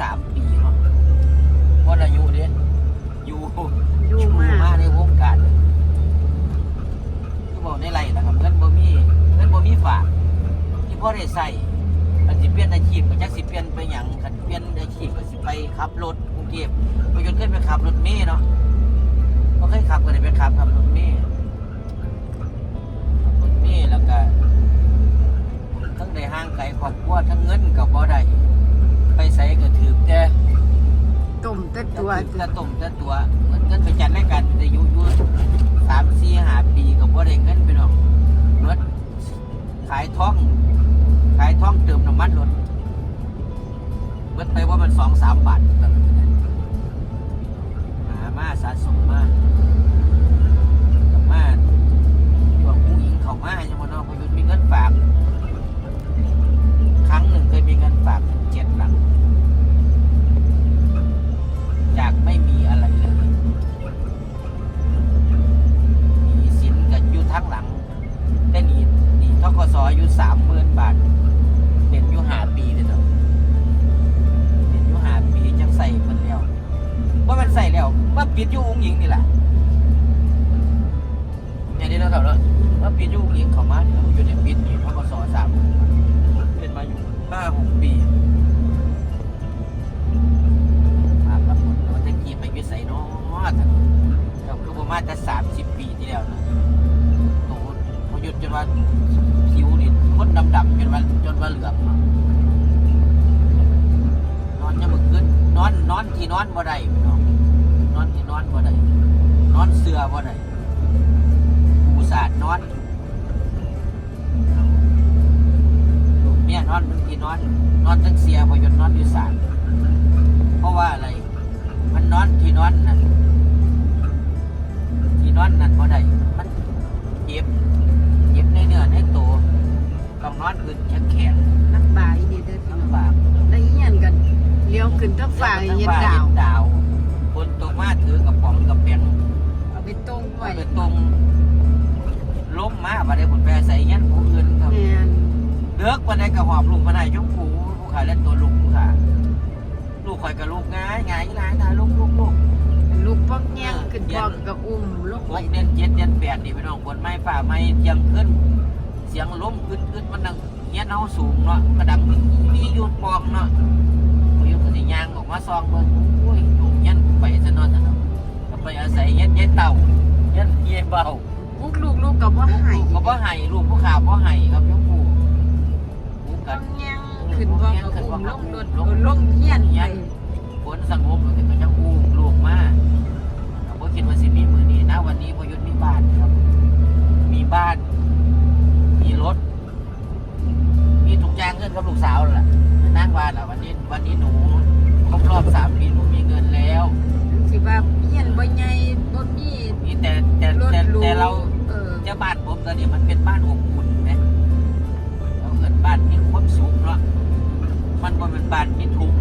สามปีเนาะวันอายุเด้อยู่ชูมาก ในวงการคือบอกในไรนะครับเงินบ่มีเงินบ่มีฝากที่พ่อได้ใส่มันสิเปลี่ยนอาชีพมันจกสิเปลี่ยนไปอย่างกันเปลี่ยนอาชีพก็สิไปขับรถกรุงเทพไปจนขึ้นไปขับรถเมล์เนาะก็เคยขับก็ได้ไปขับขับรถเมล์รถเมล์แล้วก็ทั้งในห้างไกลขอบครัวทั้งเงินกับพ่ได้ ไปใส่ก็ถือแต่ตุ่มแต่ตัตัววจะตุ่มจะตัวเหมือนเงินไปจัดรายการจะอยู่อยู่สามสี่ห้าปีก็บ่ได้เงินไปหรอกเมื่อขายท่อง ขายท่องเติมน้ำมันรถเมื่อไปว่ามันสองสามบาทแบบนั้นนะหามาสะสมมา นอนที่นอนบ่ได้นอนเสือบ่ได้ปูสาดนอนลูกเมียนอนบนที่นอน นอนทั้งเสียพอหยุดนอนอยู่ศาลเพราะว่าอะไร มันนอนที่นอนนั่นที่นอนนั่นพอได้มันเจ็บเจ็บในเนื้อในตัวต้องนอนขึ้นแข็งแข็งลำบากอีนี่เด้อพี่น้องลำบากแล้วอีหยังกันเลี้ยวขึ้นทั้งฝ่าเย็นดาว ถือกระป๋องกระแป้งเอาไปต้มไว้ไปตรงล้มมาบ่ได้ผลแปรใส่ยันผู้อื่นครับแม่นเลือกวันใดกระหอบลูกมาได้ยกผูผู้ขายเล่นตัวลูกผู้ขาลูกคอยกับลูกง่ายง่ายง่ายนะลูกลูกลูก ลูกป้องแง่งขึ้นพ่อก็อุ้มลงหไว้ กเดือนเจ็ดเดือนแปดนี่พี่น้องคนไม่ฝ่าไม่เจียงขึ้น เสียงล้มขึ้นขึ้นมันดังเงี้ยเน่าสูงเนาะกระดังมีหยุดปองเนาะพอหยุดก็สิยางออกมาซองเบิ่งโอ้ย ไปอาศัยเงี้ยเงี้ยเต่าเงี้ยเงี้ยเบาลูกลูกลูกก็บ่ให้ก็บ่ให้ลูกผู้ข่าวบ่ให้ครับยกผู้ผู้ป้กัอนงแง่งขึ้นพ่อก็อุ้มลงรถเอาลงเฮียนไปฝนสงบแล้วก็ยังอู้ลูกมาเราก็คิดว่าสิมีมือนี้นะวันนี้พอหยุดมีบ้านครับ มีบ้าน มีรถ มีทุกอย่างเงินกับลูกสาวนั่นแหละนั่งว่าแหละวันนี้วันนี้หนูครบรอบสามปีหนูมีเงินแล้ว สิว่าเฮียนบ่ใหญ่บ่มี มีแต่แต่ รถ แต่ หรู แต่ เราเออเจ้าบ้านผมตอนนี้มันเป็นบ้านอบอุ่นไหมเราเกิดบ้านมีความสุขเนาะมันก็เป็นบ้านมีทุกข์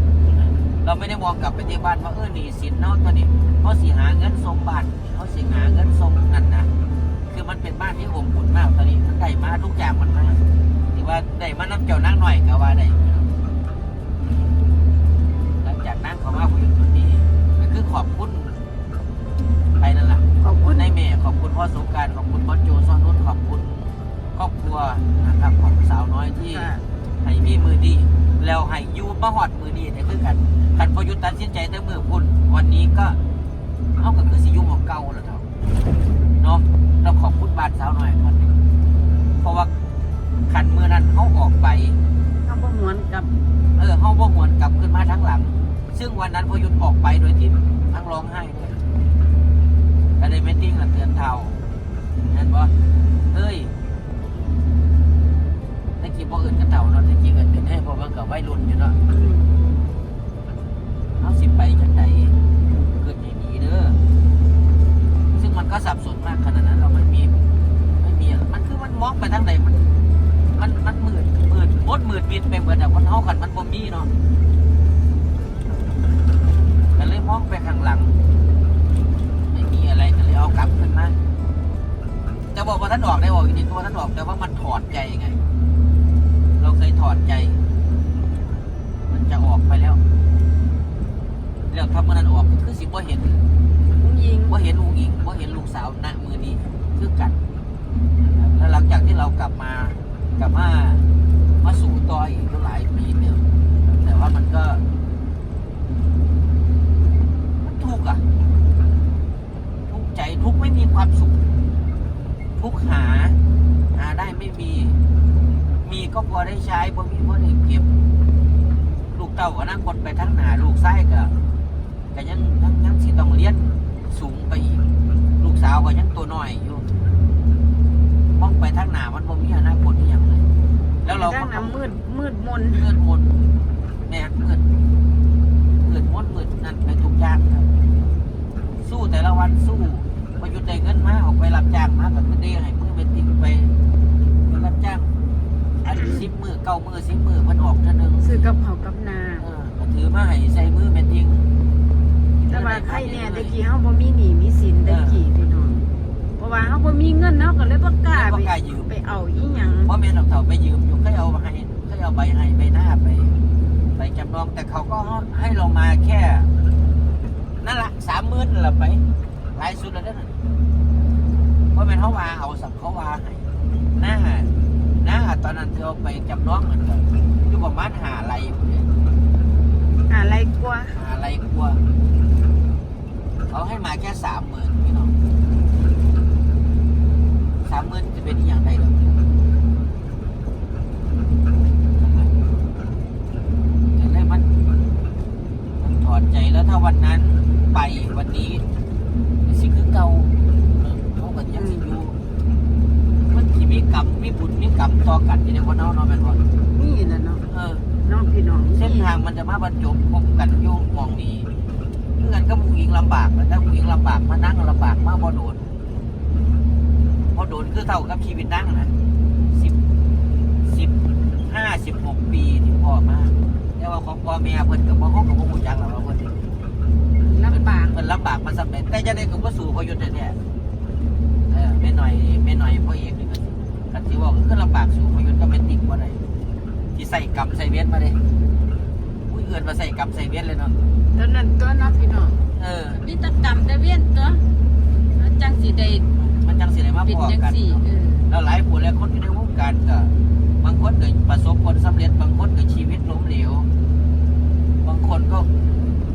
เราไม่ได้มองกลับไปที่บ้านว่าเออหนีสินเนาะตอนนี้เขาสิหาเงินส่งบ้านเขาสิหาเงินส่งนั่นนะคือมันเป็นบ้านที่อบอุ่นมากตอนนี้มันได้มาทุกอย่างมันมาถือว่าได้มาน้ำเจ้านั่งหน่อยก็ว่าได้หลังจากนั่งเขามาคุยกันคนนี้ก็คือขอบคุณไปนั่นแหละ ขอบขอบคุคุณณนายเมย์ขอบคุณพ่อสงกรารขอบคุณพ่อโจซ่อนนุชขอบคุณครอบครัวนะครับของสาวน้อยที่ค่ะให้มีมือดี แล้วให้อยูมาหอดมือดีเนี่ยคือกันคันพอยุตตัดสินใจแต่มือพุ่นวันนี้ก็เอาก็คือสิอยุ่งของเก่าแล้วเถอะเนาะเราขอบคุณบ้านสาวน้อยครับเพราะว่าคันมือนั้นเขาออกไปเขาบ่หวนกับ เออเขาบ่หวนกลับขึ้นมาทั้งหลัง ซึ่งวันนั้นพอยุดออกไปโดยที่ทั้งร้องไห้ด้วย ก็เลยไม่ติ้งกับเตือนเท่าเห็นบ่เฮ้ยตะกี้บ่อื่นกันเท่าเนาะตะกี้กันเป็นให้พอมันกับวัยรุ่นอยู่เนาะเอาสิไปจังไดเกิดอย่างนี้เด้อซึ่งมันก็สับสนมากขนาดนั้นเราไม่มีไม่มีอะมันคือมันมองไปทางไหนมัน มันมันมืดมืดมดมืดมิดไปเหมือนแบบคนเฮากันมันบ่มีเนาะก็เลยมองไปข้างหลัง เอากลับขึ้นมาจะบอกว่าท่านออกได้บอกจริงๆว่าท่านออกแต่ว่ามันถอดใจไง เราเคยถอดใจ มันจะออกไปแล้วเรื่องทำมันนั้นออกคือสิว่าเห็นผู้หญิงว่าเห็นผู้หญิงว่าเห็นลูกสาวณมือนี้คือกันแล้วหลังจากที่เรากลับมากลับมามาสู่ต่ออีกหลายปีเนี่ยแต่ว่ามันก็มันถูกอะ จทุกไม่มีความสุข ทุกหา หาได้ไม่มี มีก็พอได้ใช้พอมีพอได้เก็บ ลูกเต่าก็นั่งกดไปทั้งหนาลูกไส้ก็ก็ยังยังยังสิต้องเลี้ยนสูงไปอีก ลูกสาวก็ยังตัวน้อยอยู่มองไปทั้งหนามันบ่มีอนาคตอย่างเลยแล้วเราก็มืดมืดมนมืดมนแม่มืดมืดมนมืดนั่นไปทุกอย่างครับสู้แต่ละวันสู้างมาก็คือได้ให้มือเป็นติ่งไปไปรับจ้างอันสิบมือเก้ามือสิบมือมันออกเท่านึงซื้อกับเขาวกับนาเออก็ถือมาให้ใส่มือเป็นติ่งแต่ว่าใครเนี่ยตะกี้เฮาบ่มีหนี้มีสินตะกี้พี่น้องเพราะว่าเฮาบ่มีเงินเนาะก็เลยบ่กล้าแล้วไปก็กล้ายืมไปเอาอีหยังเพราะแม่นอกเถาไปยืมอยู่เคยเอามาให้เคยเอาใบให้ใบหน้าไปไปจำนองแต่เขาก็ให้เรามาแค่นั่นละสามหมื่นละไปหลายสุดแล้วนั่นน่ะเพ ราะแม่นเขาว่าเอาสัมเขาว่าให้หน้าหน้าตอนนั้นเธอเอาไปจำนองมันก็อยู่ประมาณหาไรพุ่นเนี่ยอะไรกว่าหาไรกลัวเขาให้มาแค่สามหมื่นพี่น้องสามหมื่นจะเป็นอหย่างไรหรอแต่ได้มัน มันถอดใจแล้วถ้าวันนั้นไปวันนี้สิคือเก่าเออเขาก็ยังสิอยู่มันที่มีกรรมมีบุญมีกรรมต่อกันที่ในคน เนาะเนาะแม่นบ่มีน่ะเนาะเออน้องพี่น้องเส้นทางมันจะมาบรรจบพบกันอยู่หมองนี้เพื่อนก็ผู้หญิงลำบากแล้วถ้าผู้หญิงลำบากมานั่งลำบากมากพอโดนพอโดนคือเท่ากับชีวิตนั่งนะสิบสิบห้าสิบหกปีที่พ่อมาแต่ว่าของพ่อแม่เพิ่นกับพ่อเขากับพ่อหูจักแล้วว่าเพิ่นลำบากเพิ่นลำบากมาสำเร็จแต่จะได้กับว่าสู่พอยุทธ์แท้ๆเออไม่หน่อยไม่หน่อยพ่อเอกนี่ ก็กันที่ว่าก็คือลำบากสู่พอยุทธ์ก็เป็นติ๊กว่าไดที่ใส่กรรมใส่เวทมาเลยอุ้ยเอื่นมาใส่กรรมใส่เวทเลยเนาะตอนนั้นตัวเนาะพี่น้องเออมีแตะกรรมแต่เวียนตัวแล้วจังสิได้มันจังสิได้มาเป็นพอจังกันสี่เออแล้วหลายผู้หลายคนที่ในวงการก็บางคนก็ประสบผลสำเร็จบางคนก็ชีวิตล้มเหลวบางคนก็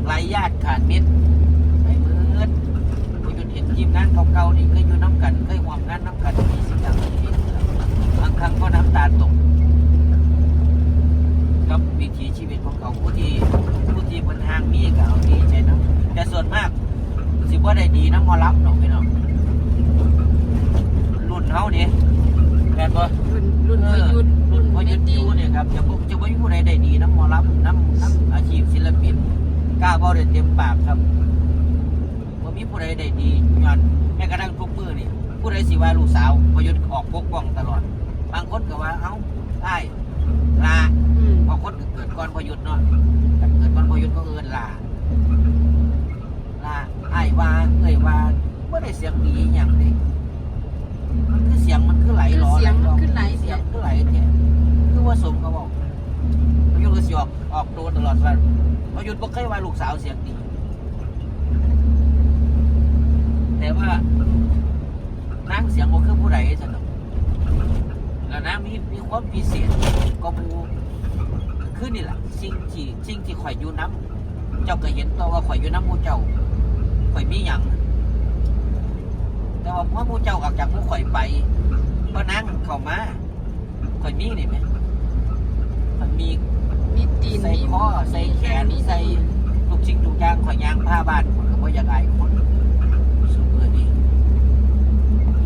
ไร้ญาติขาดมิตรไปมืดผู้หยุดเห็นทีมงานเก่าๆนี่เคยอยู่น้ำกันเคยหวมงานน้ำกันมีสิ่งอย่างชีวิตบางครั้งก็น้ำตาตกกับวิถีชีวิตของเขาผู้ที่ผู้ที่บนทางมีก็เอาดีใจเนาะแต่ส่วนมากสิว่าได้ดีนะหมอลับเนาะพี่น้องรุ่นเฮานี่แม่นบ่รุ่นรุ่นพยุทธ์รุ่นพยุทธ์แม่ยูติ้งเนี่ยครับจะบ่จะบ่มีผู้ใดได้ดีน้ำหมอลับน้ำน้ำอาชีพศิลปินกล้าเว้าได้เต็มปากครับบ่มีผู้ใดได้ดีย้อนแม้กระทั่งทุกมื้อนี่ผู้ใดสิว่าลูกสาวพยุทธ์ออกปกป้องตลอด บางคนก็ว่า เอ้าได้ลาอืมบางคนก็เกิดก่อนพอหยุดเนาะถ้าเกิดก่อนพอหยุดก็เอินลาลาไอ้ายว่าเอ้ยว่าไม่ได้เสียงดีอหย่างนี้มันคือเสียงมันคือไหลหลอเสียงหลมันอขึ้นไหลเสีเสียยงงคือไหลแท้คือว่าสมเขาบอกพอหยุดก็สิออกออกโดนตลอดว่าพอหยุดบ่เคยว่าลูกสาวเสียงดีแต่ว่านางเสียงบ่คือผู้ใดสนุก แล้วนะมีมีความพิเศษก็มูขึ้นนี่แหละสิ่งที่สิ่งที่ข่อยอยู่น้ำเจ้าก็เห็นตัวว่าข่อยอยู่น้ำมูเจ้าข่อยมีอย่างแต่ว่าเมื่อมูเจ้าออกจากมูข่อยไปก็นั่งเข้ามาข่อยมีนี่ไหมมันมีมีตีนใส่ข้อใส่แขนใส่ลูกชิงนลูกยางข่อยยางผ้าบาดคนก็บ่ยากอายคนสุดเงินนี่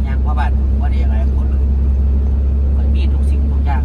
ยางผ้าบาดว่าได้อะไรคนีทุกสิ่งทุกอย่าง